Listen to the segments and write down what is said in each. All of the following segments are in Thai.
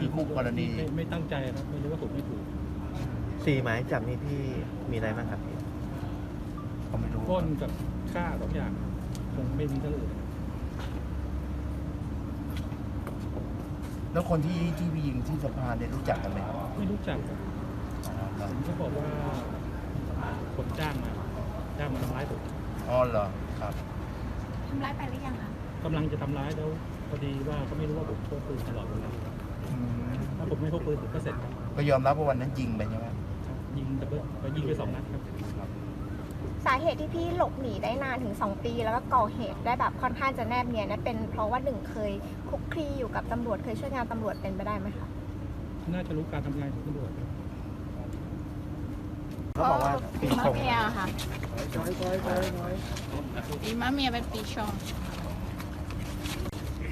คือคู่กรณีไม่ไม่ตั้งใจครับไม่รู้ว่าผมไม่ถูกสี่หมายจับนี่พี่มีอะไรบ้างครับพี่ก็ไม่รู้ปล้นกับฆ่าสองอย่างคงไม่มีเรื่องอื่นแล้วคนที่ที่ไปยิงที่สะพานเนี่ยรู้จักกันไหมครับไม่รู้จักครับผมก็บอกว่าคนจ้างมาจ้างมาทำร้ายผมอ๋อเหรอครับทำร้ายไปหรือยังคะกำลังจะทำร้ายแล้วพอดีว่าเขาไม่รู้ว่าผมพกปืนตลอดเวลาอืม ถ้าผมไม่พกปืนผมก็เสร็จครับก็ยอมรับว่าวันนั้นยิงไปใช่ไหมยิงแต่เบิดก็ยิงไปสองนัดครับ สาเหตุที่พี่หลบหนีได้นานถึง 2 ปี แล้วก็ก่อเหตุได้แบบค่อนข้างจะแนบเนียนเนยเป็นเพราะว่าหนึ่งเคยคลุกคลีอยู่กับตำรวจเคยช่วยงานตำรวจเป็นไปได้ไหมคะน่าจะรู้การทำงานของตำรวจครับเขาบอกว่าปีชงเมียค่ะปีมะเมียเป็นปีชง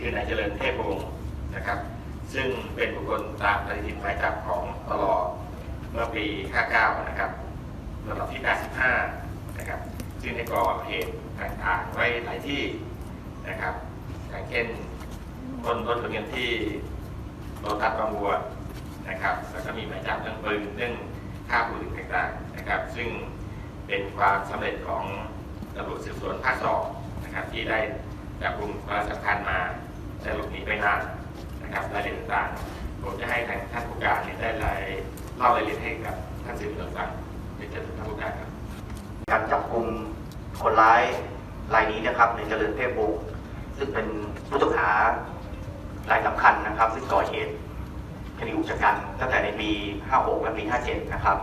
คือนายเจริญเทพวงศ์นะครับ ซึ่งเป็นบุคคลตามปฏิทินหมายจับของตลอเมื่อปี 59 นะครับลำดับที่85นะครับ ซึ่งได้ก่อเหตุต่างๆ ไว้หลายที่นะครับอย่างเช่นต้นต้นทุนเงินที่โลตัสบางบัวนะครับ แล้วก็มีหมายจับเรื่องปืนเรื่องฆ่าผู้อื่นต่างๆนะครับ ซึ่งเป็นความสำเร็จของตำรวจสืบสวนภาคสองนะครับที่ได้จับกลุ่มคนสำคัญมาแต่หลบหนีไปนาน นะครับรายละเอียดต่างๆผมจะให้ทางท่านผู้การเนี่ยได้รายเล่ารายละเอียดให้กับท่านสื่อมวลชนฟังเดี๋ยวจะท่านผู้การครับการจับกลุ่มคนร้ายรายนี้นะครับในเจริญเทพวงศ์ซึ่งเป็นผู้ต้องหารายสำคัญนะครับ ซึ่งก่อเหตุคดีอุกชะกันตั้งแต่ในปี 56 และปี 57 นะครับ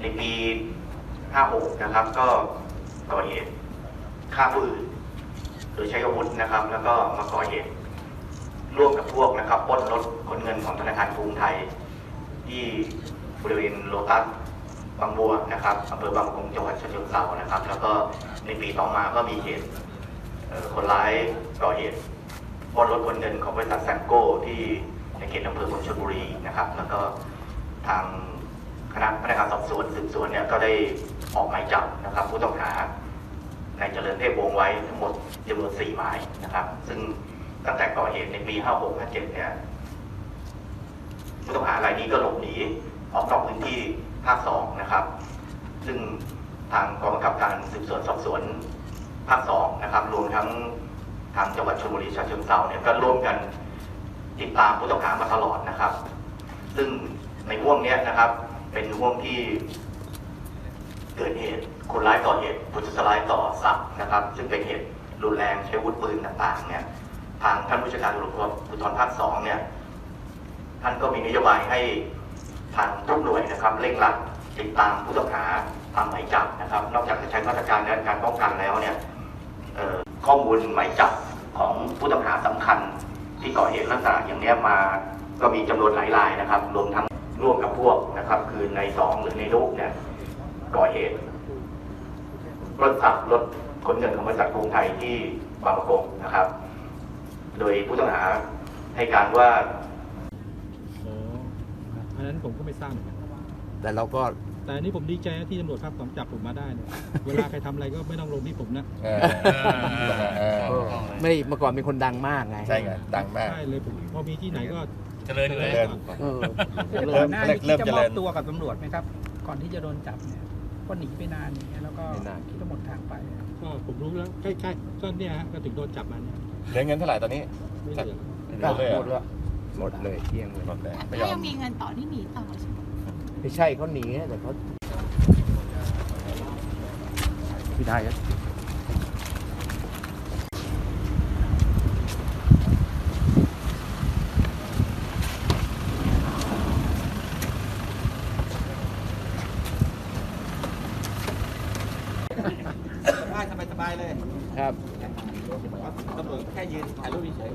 ในปี 56 นะครับก็ก่อเหตุฆ่าผู้อื่นโดยใช้อาวุธนะครับ แล้วก็มาก่อเหตุ ร่วมกับพวกนะครับปล้นรถขนเงินของธนาคารกรุงไทย ที่บริเวณโลตัสบางบัวนะครับอำเภอบางปะกงจังหวัดฉะเชิงเทรานะครับ แล้วก็ในปีต่อมาก็มีเหตุคนร้ายก่อเหตุปล้นรถขนเงินของบริษัทแซมโก้ที่ในเขตอำเภอเมืองชลบุรีนะครับ แล้วก็ทางคณะพนักงานสอบสวนสืบสวนเนี่ยก็ได้ออกหมายจับนะครับ ผู้ต้องหานายเจริญเทพวงไว้ทั้งหมดจำนวน4หมายนะครับ ซึ่ง ตั้งแต่ก่อเหตุในปี 56 57 เนี่ยผู้ต้องหารายนี้ก็หลบหนีออกนอกพื้นที่ภาคสองนะครับ ซึ่งทางกองบังคับการสืบสวนสอบสวนภาคสองนะครับ รวมทั้งทางจังหวัดชลบุรีฉะเชิงเทราเนี่ยก็ร่วมกันติดตามผู้ต้องหามาตลอดนะครับ ซึ่งในห่วงนี้นะครับ เป็นห่วงที่เกิดเหตุคนร้ายก่อเหตุพุทธสลายต่อทรัพย์นะครับ ซึ่งเป็นเหตุรุนแรงใช้อาวุธปืนต่างๆเนี่ย ทางท่านผู้จัดการตำรวจภูธรภาคสองเนี่ยท่านก็มีนโยบายให้ทางทุกหน่วยนะครับเร่งรัดติดตามผู้ต้องหาทำหมายจับนะครับ นอกจากจะใช้มาตรการในการป้องกันแล้วเนี่ยข้อมูลหมายจับของผู้ต้องหาสำคัญ ที่ก่อเหตุลักษณะอย่างนี้มาก็มีจำนวนหลายรายนะครับ รวมทั้งร่วมกับพวกนะครับ คือในสองหรือในลูกเนี่ยก่อเหตุปล้นทรัพย์รถขนเงินของบริษัทกรุงไทยที่บางประกงนะครับ โดยผู้ต้องหาให้การว่าอ๋ออันนั้นผมก็ไม่ทราบเหมือนกันแต่เราก็ แต่อันนี้ผมดีใจนะที่ตำรวจภาคสองจับผมมาได้เนี่ย เวลาใครทำอะไรก็ไม่ต้องลงที่ผมนะเออเออเออไม่เมื่อก่อนเป็นคนดังมากไงใช่ไงดังมาก ใช่เลยผมพอมีที่ไหนก็เจริญเลย เจริญ เออเริ่มหน้าเริ่มคิดเริ่มจะเจมอริบญตัวกับตำรวจไหมครับ ก่อนที่จะโดนจับเนี่ยก็หนีไปนานอย่างเงี้ยแล้วก็ไม่นาน คิดว่าหมดทางไป ก็ผมรู้แล้วใกล้ๆก็เนี่ยฮะก็ถึงโดนจับมาเนี่ย เหลือเงินเท่าไหร่ตอนนี้ ไม่เหลือหมดเลยเหรอ หมดแล้วหมดเลยเที่ยงเลยหมดเลยไม่ยถ้าอยัมงมีเงินต่อที่หนีต่อใช่ไหมไม่ใช่เขาหนีแต่เขาพี่ได้อะสบายสบายสบาย เลยครับตำรวจแค่ยืนถ่ายรูปเฉย